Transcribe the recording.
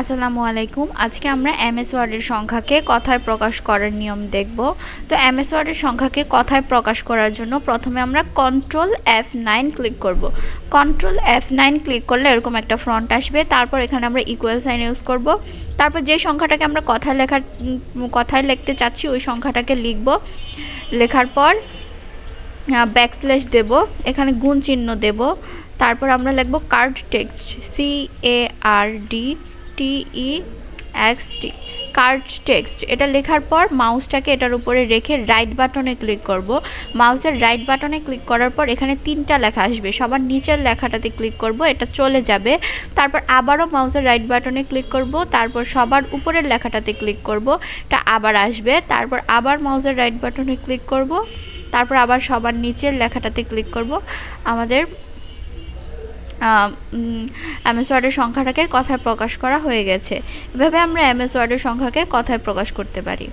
আসসালামু আলাইকুম। আজকে আমরা এমএস ওয়ার্ডের সংখ্যাকে কথায় প্রকাশ করার নিয়ম দেখব। তো এমএস ওয়ার্ডের সংখ্যাকে কথায় প্রকাশ করার জন্য প্রথমে আমরা কন্ট্রোল এফ নাইন ক্লিক করব। কন্ট্রোল এফ নাইন ক্লিক করলে এরকম একটা ফ্রন্ট আসবে। তারপর এখানে আমরা ইকুয়াল সাইন ইউজ করব। তারপর যে সংখ্যাটাকে আমরা কথায় লেখার কথায় লিখতে চাচ্ছি, ওই সংখ্যাটাকে লিখব। লেখার পর ব্যাকস্ল্যাশ দেব। এখানে গুণ চিহ্ন দেব। তারপর আমরা লিখব card text C A R D T E X T card text এটা লেখার পর মাউসটাকে এটার উপরে রেখে রাইট বাটনে ক্লিক করব। মাউসের রাইট বাটনে ক্লিক করার পর এখানে তিনটা লেখা আসবে। সবার নিচের লেখাটাতে ক্লিক করব, এটা চলে যাবে। তারপর আবারও মাউসের রাইট বাটনে ক্লিক করব। তারপর সবার উপরের লেখাটাতে ক্লিক করব, এটা আবার আসবে। তারপর আবার মাউসের রাইট বাটনে ক্লিক করব। তারপর আবার সবার নিচের লেখাটাতে ক্লিক করব। আমাদের এমএস ওয়ার্ডের সংখ্যাটাকে কথায় প্রকাশ করা হয়ে গেছে। এভাবে আমরা এমএস ওয়ার্ডের সংখ্যাকে কথায় প্রকাশ করতে পারি।